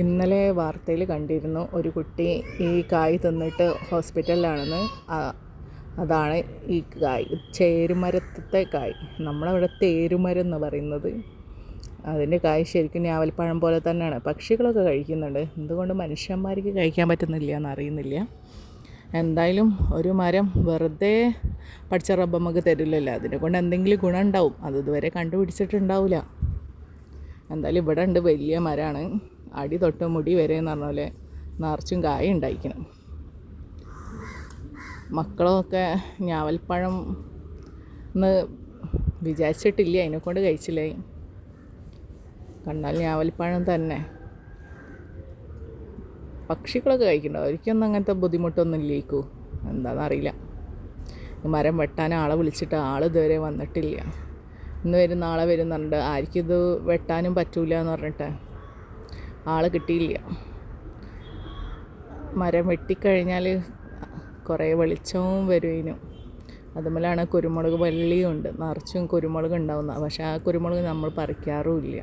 ഇന്നലെ വാർത്തയിൽ കണ്ടിരുന്നു ഒരു കുട്ടി ഈ കായ് തിന്നിട്ട് ഹോസ്പിറ്റലിലാണെന്ന്. അതാണ് ഈ കായ്. ചേരുമരത്തെ കായ്. നമ്മളവിടെ തേരുമരം എന്ന് പറയുന്നത്. അതിന്റെ കായ് ശരിക്കും ഞാവൽപ്പഴം പോലെ തന്നെയാണ്. പക്ഷികളൊക്കെ കഴിക്കുന്നുണ്ട്. എന്തുകൊണ്ട് മനുഷ്യന്മാർക്ക് കഴിക്കാൻ പറ്റുന്നില്ല എന്നറിയുന്നില്ല. എന്തായാലും ഒരു മരം വെറുതെ പഠിച്ച റബ്ബ് നമുക്ക് തരില്ലല്ലോ. അതിനെ കൊണ്ട് എന്തെങ്കിലും ഗുണം ഉണ്ടാവും. അത് ഇതുവരെ കണ്ടുപിടിച്ചിട്ടുണ്ടാവില്ല. എന്തായാലും ഇവിടെ ഉണ്ട് വലിയ മരമാണ് അടി തൊട്ട് മുടി വരെ എന്ന് പറഞ്ഞ പോലെ നിറച്ചും കായ ഉണ്ടായിരിക്കണം. മക്കളൊക്കെ ഞാവൽപ്പഴം എന്ന് വിചാരിച്ചിട്ടില്ല അതിനെക്കൊണ്ട് കഴിച്ചില്ലേ? കണ്ടാൽ ഞാവൽപ്പഴം തന്നെ. പക്ഷികളൊക്കെ കഴിക്കണ്ടോ? ഒരിക്കലൊന്നും അങ്ങനത്തെ ബുദ്ധിമുട്ടൊന്നും ഇല്ലേക്കൂ. എന്താണെന്നറിയില്ല മരം വെട്ടാൻ ആളെ വിളിച്ചിട്ട് ആൾ ഇതുവരെ വന്നിട്ടില്ല. ഇന്ന് വരും നാളെ വരുന്നുണ്ട് ആർക്കിത് വെട്ടാനും പറ്റൂല എന്ന് പറഞ്ഞിട്ട് ആൾ കിട്ടിയില്ല. മരം വെട്ടിക്കഴിഞ്ഞാൽ കുറേ വെളിച്ചവും വരും ഇതിനും അതുമല്ലാണ് കുരുമുളക് വള്ളിയും ഉണ്ട് നിറച്ചും കുരുമുളക് ഉണ്ടാവുന്ന. പക്ഷേ ആ കുരുമുളക് നമ്മൾ പറിക്കാറുമില്ല